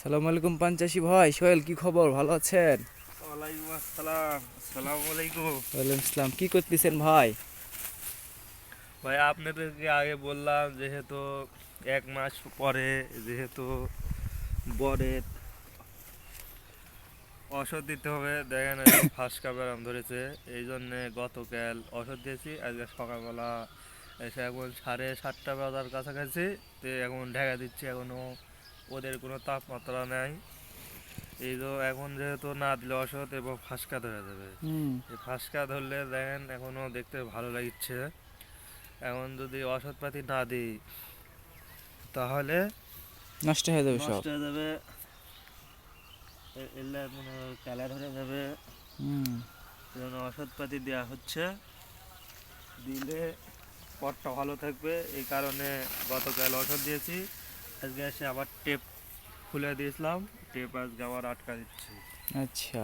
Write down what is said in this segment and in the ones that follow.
সালাম আলাইকুম পঞ্চাশি ভাই সোহেল কি খবর? ভালো আছেন? ওয়ালাইকুম আসসালাম। আসসালামু আলাইকুম। ওয়ালাইকুম আসসালাম। কি করতেছেন ভাই? ভাই আপনাদেরকে আগে বললাম যেহেতু এক মাস পরে যেহেতু বরের ওষুধ দিতে হবে দেখেন ফাঁসকা ব্যায়াম ধরেছে এই জন্যে গতকাল ওষুধ দিয়েছি আজকে সকালবেলা এসে এখন সাড়ে সাতটা বাজার কাছাকাছি তো এখন ঢেকা দিচ্ছি এখনও ওদের কোনো তাপমাত্রা নেই। এই তো এখন যেহেতু না দিলে ওষুধ এবং ফাঁসকা ধরে এই ফাঁসকা ধরলে দেখেন এখনও দেখতে ভালো লাগছে। এখন যদি ওষুধপাতি না দিই তাহলে নষ্ট হয়ে যাবে সব। নষ্ট হয়ে যাবে। এলে মনে কালার হয়ে যাবে। হুম। যেন ওষুধপাতি দেওয়া হচ্ছে। দিলে পটটা ভালো থাকবে। এই কারণে গতকাল ওষুধ দিয়েছি। আজকে এসে আবার টেপ খুলে দিয়েছিলাম টেপ আজকে আবার আটকা দিচ্ছি। আচ্ছা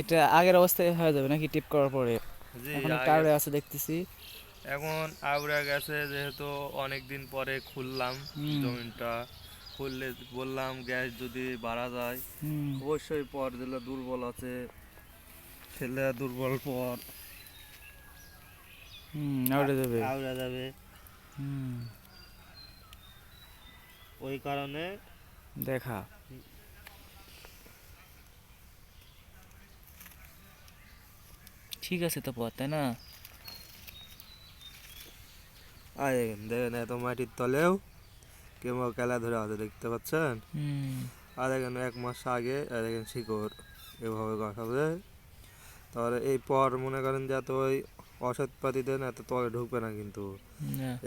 এটা আগের অবস্থায় হয়ে যাবে নাকি টিপ করার পরে? টাওয়ারে আছে দেখতেছি। এখন আউড়া গেছে যেহেতু অনেক দিন পরে খুললাম। জমিটা খুললে বললাম গ্যাস যদি বাড়া যায় অবশ্যই পর দিলে দুর্বল আছে ছেলে দুর্বল পর। হুম আউড়ে যাবে। আউড়া যাবে। হুম। ওই কারণে দেখা। ঠিক আছে তো পথ তাই না? আর দেখেন দেখেন এত মাটির তলেও কেমন খেলা ধরে আছে দেখতে পাচ্ছেন? হুম। আর দেখেন এক মাস আগে আর দেখেন শিকড় এভাবে গসাবে তাহলে এই পর মনে করেন যে এত ওই ওষুধপাতি দেন এত তলে ঢুকবে না কিন্তু।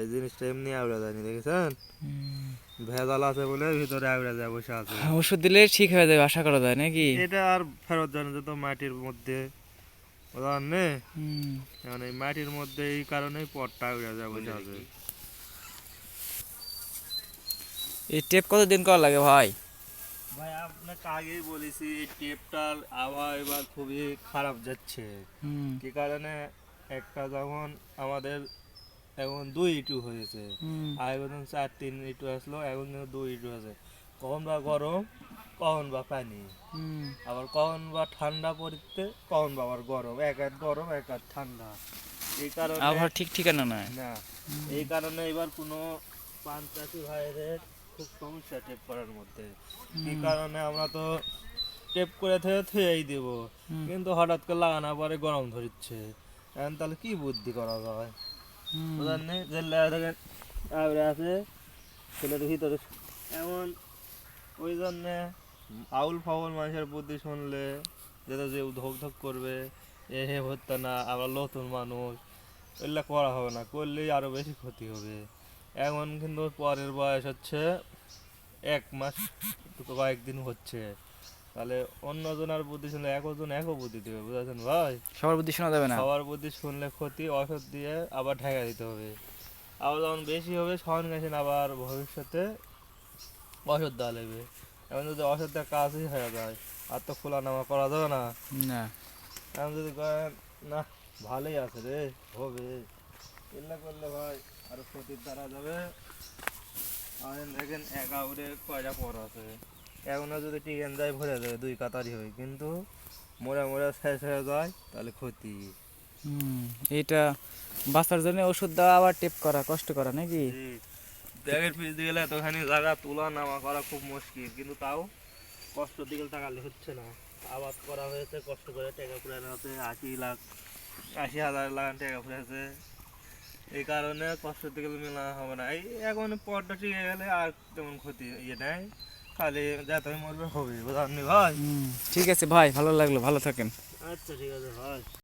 এই জিনিসটা এমনি আউড়া যায়নি দেখেছেন? ভেজাল আছে বলে ভিতরে আউড়া যায় বসে আছে। হ্যাঁ, ওষুধ দিলে ঠিক হয়ে যাবে আশা করা যায় নাকি? এটা আর ফেরত জানে যে তো মাটির মধ্যে। নে? মানে মাটির মধ্যে এই কারণেই পটটা আউড়া যায় বসে আছে। এই টেপ কতদিন করা লাগে ভাই? ভাই আপনাকে আগেই বলেছি এই টেপটার আবহাওয়া এবার খুবই খারাপ যাচ্ছে। কি কারণে? একটা যেমন আমাদের এখন দুই ইটু হয়েছে আগে যখন চার তিন ইটু আসলো এখন দুই ইটু আছে কখন বা গরম কখন বা পানি। আবার কখন বা ঠান্ডা পড়তে কখন বা আবার গরম। এক এক গরম এক এক ঠান্ডা। এই কারণে আবহাওয়া ঠিক ঠিকানা নাই। না। এই কারণে এবার কোনো পান চাষি ভাইদের খুব সমস্যা টেপ করার মধ্যে। এই কারণে আমরা তো টেপ করে থেকে থুয়েই দেব। কিন্তু হঠাৎ করে লাগানোর পরে গরম ধরছে এখন তাহলে কি বুদ্ধি করা যায়। বুঝলেন? যে দেখেন আবরে আছে ছেলের ভিতরে এমন ওই জন্যে আউল ফাউল মানুষের বুদ্ধি শুনলে যেটা যে ধক ধক করবে এ হে হচ্ছে না আবার নতুন মানুষ এগুলো করা হবে না করলেই আরও বেশি ক্ষতি হবে এখন কিন্তু পরের বয়স হচ্ছে এক মাস তো কয়েকদিন হচ্ছে তাহলে অন্যজনের বুদ্ধি শুনলে একজন একও বুদ্ধি দেবে বুঝেছেন ভাই? সবার বুদ্ধি শোনা যাবে না। সবার বুদ্ধি শুনলে ক্ষতি ওষুধ দিয়ে আবার ঢেকা দিতে হবে। আবার যখন বেশি হবে সহন গেছেন আবার ভবিষ্যতে ওষুধ দেওয়া লাগবে। এখন যদি ওষুধটা কাজই হয়ে যায় আর তো খোলা নামা করা যাবে না। না। এখন যদি না ভালোই আছে রে হবে। এগুলো করলে ভাই আরও ক্ষতির দ্বারা যাবে। আর দেখেন এক আউরে কয়টা পর আছে। এখনও যদি টিকেন যায় ভরে যাবে দুই কাতারই হবে। কিন্তু মোড়া মোড়া শেষ হয়ে যায় তাহলে ক্ষতি। এটা বাঁচার জন্য ওষুধ দেওয়া আবার টেপ করা কষ্ট করা নাকি? ব্যাগের পিস দিয়ে গেলে এতখানি জায়গা তোলা নামা করা খুব মুশকিল কিন্তু তাও কষ্ট দিকে তাকালে হচ্ছে না। আবাদ করা হয়েছে কষ্ট করে টাকা ফুরানো হচ্ছে আশি লাখ আশি হাজার লাখ টাকা ফুরেছে এই কারণে কষ্ট দিকে মেলা হবে না। এই এখন পরটা টিকে গেলে আর তেমন ক্ষতি ইয়ে খালি যাতে মরবে হবে বুঝলি ভাই? ঠিক আছে ভাই ভালো লাগল ভালো থাকেন। আচ্ছা ঠিক আছে ভাই।